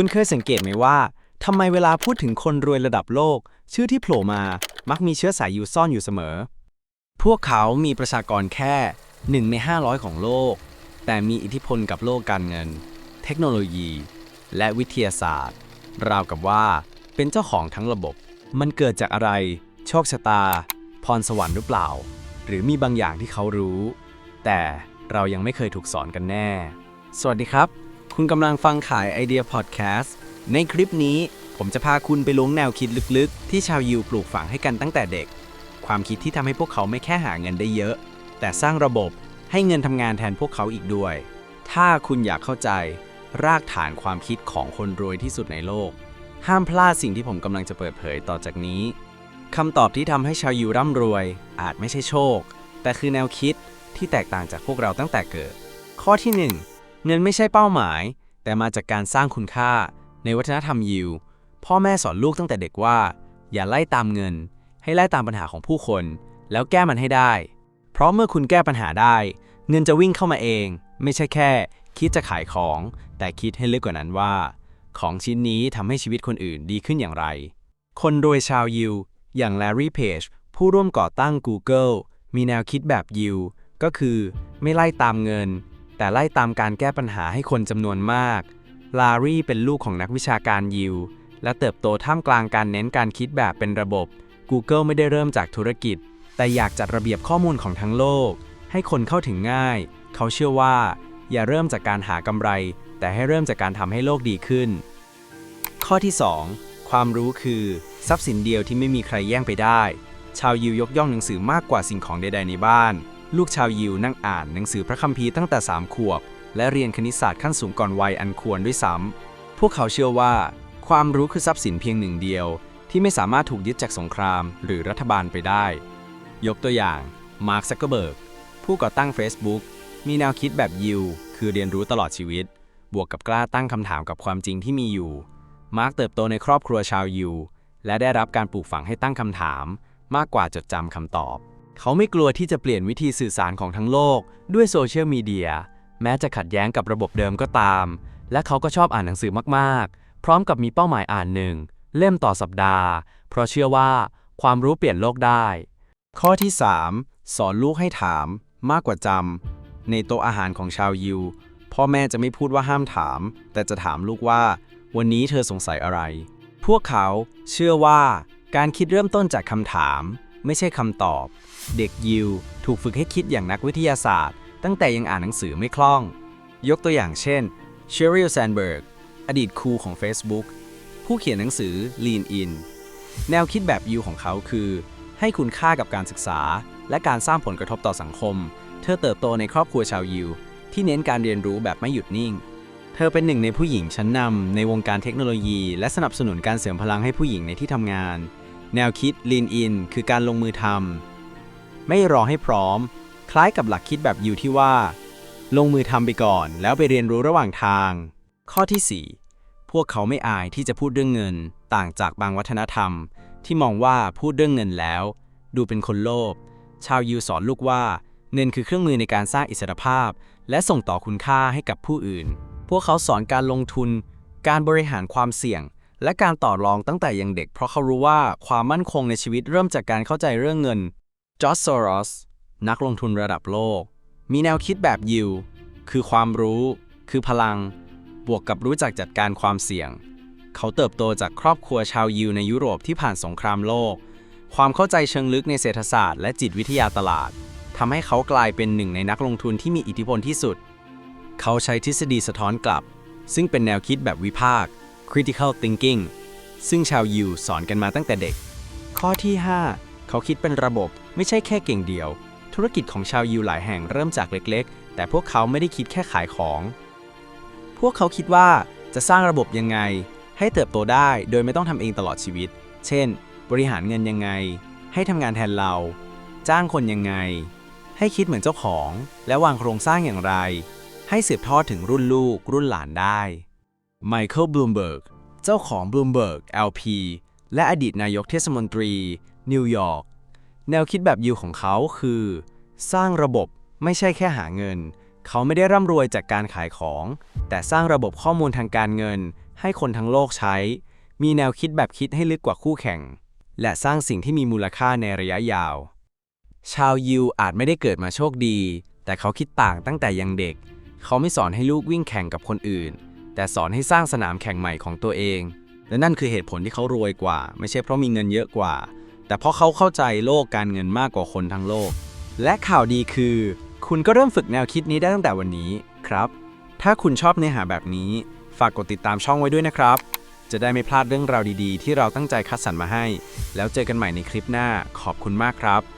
คุณเคยสังเกตไหมว่าทำไมเวลาพูดถึงคนรวยระดับโลก ชื่อที่โผล่มามักมีเชื้อสายยูซ่อนอยู่เสมอ พวกเขามีประชากรแค่1ใน500 ของโลก แต่มีอิทธิพลกับโลกการเงิน เทคโนโลยี และวิทยาศาสตร์ ราวกับว่าเป็นเจ้าของทั้งระบบ มันเกิดจากอะไร โชคชะตา พรสวรรค์หรือเปล่า หรือมีบางอย่างที่เขารู้ แต่เรายังไม่เคยถูกสอนกันแน่ สวัสดีครับ คุณกำลังฟังขายไอเดียพอดแคสต์ ในคลิปนี้ผมจะพาคุณไปล้วงแนวคิดลึกๆ ที่ชาวยิวปลูกฝังให้กันตั้งแต่เด็ก ความคิดที่ทำให้พวกเขาไม่แค่หาเงินได้เยอะ แต่สร้างระบบให้เงินทำงานแทนพวกเขาอีกด้วย ถ้าคุณอยากเข้าใจ รากฐานความคิดของคนรวยที่สุดในโลก ห้ามพลาดสิ่งที่ผมกำลังจะเปิดเผยต่อจากนี้คำตอบที่ทำให้ชาวยิวร่ำรวย อาจไม่ใช่โชค แต่คือแนวคิดที่แตกต่างจากพวกเราตั้งแต่เกิด ข้อที่หนึ่ง เงินไม่ใช่เป้าหมาย แต่มาจากการสร้างคุณค่า ในวัฒนธรรมยิว พ่อแม่สอนลูกตั้งแต่เด็กว่า อย่าไล่ตามเงิน ให้ไล่ตามปัญหาของผู้คน แล้วแก้มันให้ได้ เพราะเมื่อคุณแก้ปัญหาได้ เงินจะวิ่งเข้ามาเอง ไม่ใช่แค่ คิดจะขายของ แต่คิดให้ลึกกว่านั้นว่า ของชิ้นนี้ทำให้ชีวิตคนอื่นดีขึ้นอย่างไร คนรวยชาวยิว อย่าง Larry Page ผู้ร่วมก่อตั้ง Google มีแนวคิดแบบยิวก็คือ ไม่ไล่ตามเงิน แต่ไล่ตามการแก้ปัญหาให้คนจำนวนมาก ลารีเป็นลูกของนักวิชาการยิว และเติบโตท่ามกลางการเน้นการคิดแบบเป็นระบบ Google ไม่ได้เริ่มจากธุรกิจ แต่อยากจัดระเบียบข้อมูลของทั้งโลก ให้คนเข้าถึงง่าย เขาเชื่อว่า อย่าเริ่มจากการหากำไร แต่ให้เริ่มจากการทำให้โลกดีขึ้น ข้อที่ 2 ความรู้คือ ทรัพย์สินเดียวที่ไม่มีใครแย่งไปได้ ชาวยิวยกย่องหนังสือมากกว่าสิ่งของใด ๆ ในบ้าน ลูกชาวยิวนั่งอ่านหนังสือพระคัมภีร์ตั้งแต่ 3 ขวบ และเรียนคณิตศาสตร์ขั้นสูงก่อนวัยอันควรด้วยซ้ำ พวกเขาเชื่อว่า ความรู้คือทรัพย์สินเพียงหนึ่งเดียว ที่ไม่สามารถถูกยึดจากสงครามหรือรัฐบาลไปได้ ยกตัวอย่าง มาร์คซักเกอร์เบิร์ก ผู้ก่อตั้ง Facebook มีแนวคิดแบบยิว คือเรียนรู้ตลอดชีวิต บวกกับกล้าตั้งคำถามกับความจริงที่มีอยู่ มาร์คเติบโตในครอบครัวชาวยิว และได้รับการปลูกฝังให้ตั้งคำถาม มากกว่าจดจำคำตอบ เขาไม่กลัวที่จะเปลี่ยนวิธีสื่อสารของทั้งโลก ด้วยโซเชียลมีเดียแม้จะขัดแย้งกับระบบเดิมก็ตาม และเขาก็ชอบอ่านหนังสือมากๆ พร้อมกับมีเป้าหมายอ่านหนึ่งเล่มต่อสัปดาห์ เพราะเชื่อว่าความรู้เปลี่ยนโลกได้ ข้อที่ 3 สอนลูกให้ถาม มากกว่าจำในโต๊ะอาหารของชาวยิว พ่อแม่จะไม่พูดว่าห้ามถาม แต่จะถามลูกว่า วันนี้เธอสงสัยอะไร พวกเขาเชื่อว่าการคิดเริ่มต้นจากคำถาม ไม่ใช่คำตอบ เด็กยิวถูกฝึกให้คิดอย่างนักวิทยาศาสตร์ ตั้งแต่ยังอ่านหนังสือไม่คล่อง ยกตัวอย่างเช่นเชอริลแซนเบิร์กอดีตครูของ Facebook ผู้เขียนหนังสือ Lean In แนวคิดแบบยิวของเขาคือ ให้คุณค่ากับการศึกษา และการสร้างผลกระทบต่อสังคม เธอเติบโตในครอบครัวชาวยิว ที่เน้นการเรียนรู้แบบไม่หยุดนิ่ง เธอเป็นหนึ่งในผู้หญิงชั้นนำในวงการเทคโนโลยี และสนับสนุนการเสริมพลังให้ผู้หญิงในที่ทำงาน แนวคิด Lean In คือการลงมือทำไม่รอให้พร้อม คล้ายกับหลักคิดแบบยิวที่ว่า ลงมือทำไปก่อน แล้วไปเรียนรู้ระหว่างทาง ข้อที่ 4 พวกเขาไม่อายที่จะพูดเรื่องเงิน ต่างจากบางวัฒนธรรม ที่มองว่าพูดเรื่องเงินแล้ว ดูเป็นคนโลภชาวยิวสอนลูกว่า เงินคือเครื่องมือในการสร้างอิสรภาพ และส่งต่อคุณค่าให้กับผู้อื่น พวกเขาสอนการลงทุน การบริหารความเสี่ยง และการต่อรองตั้งแต่ยังเด็ก เพราะเขารู้ว่าความมั่นคงในชีวิตเริ่มจากการเข้าใจเรื่องเงินจอร์จซอรอสนักลงทุนระดับโลก มีแนวคิดแบบยิว คือความรู้ คือพลัง บวกกับรู้จักจัดการความเสี่ยง เขาเติบโตจากครอบครัวชาวยิวในยุโรปที่ผ่านสงครามโลก ความเข้าใจเชิงลึกในเศรษฐศาสตร์และจิตวิทยาตลาดทำให้เขากลายเป็นหนึ่งในนักลงทุนที่มีอิทธิพลที่สุด เขาใช้ทฤษฎีสะท้อนกลับ ซึ่งเป็นแนวคิดแบบวิพากษ์ critical thinking ซึ่งชาวยิวสอนกันมาตั้งแต่เด็ก ข้อที่ 5 เขาคิดเป็นระบบไม่ใช่แค่เก่งเดียว ธุรกิจของชาวยิวหลายแห่งเริ่มจากเล็กๆ แต่พวกเขาไม่ได้คิดแค่ขายของ พวกเขาคิดว่าจะสร้างระบบยังไง ให้เติบโตได้โดยไม่ต้องทำเองตลอดชีวิต เช่น บริหารเงินยังไง ให้ทำงานแทนเรา จ้างคนยังไง ให้คิดเหมือนเจ้าของ และวางโครงสร้างอย่างไร ให้สืบทอดถึงรุ่นลูกรุ่นหลานได้ ไมเคิลบลูมเบิร์ก เจ้าของ Bloomberg LP และอดีตนายกเทศมนตรี นิวยอร์ก แนวคิดแบบยิวของเขาคือ สร้างระบบไม่ใช่แค่หาเงิน เขาไม่ได้ร่ำรวยจากการขายของ แต่สร้างระบบข้อมูลทางการเงิน ให้คนทั้งโลกใช้ มีแนวคิดแบบคิดให้ลึกกว่าคู่แข่ง และสร้างสิ่งที่มีมูลค่าในระยะยาว ชาวยิวอาจไม่ได้เกิดมาโชคดี แต่เขาคิดต่างตั้งแต่ยังเด็ก เขาไม่สอนให้ลูกวิ่งแข่งกับคนอื่น แต่สอนให้สร้างสนามแข่งใหม่ของตัวเอง และนั่นคือเหตุผลที่เขารวยกว่า ไม่ใช่เพราะมีเงินเยอะกว่า แต่เพราะเขาเข้าใจโลกการเงินมากกว่าคนทั้งโลก และข่าวดีคือ คุณก็เริ่มฝึกแนวคิดนี้ได้ตั้งแต่วันนี้ครับ ถ้าคุณชอบเนื้อหาแบบนี้ ฝากกดติดตามช่องไว้ด้วยนะครับ จะได้ไม่พลาดเรื่องราวดีๆ ที่เราตั้งใจคัดสรรมาให้ แล้วเจอกันใหม่ในคลิปหน้าขอบคุณมากครับ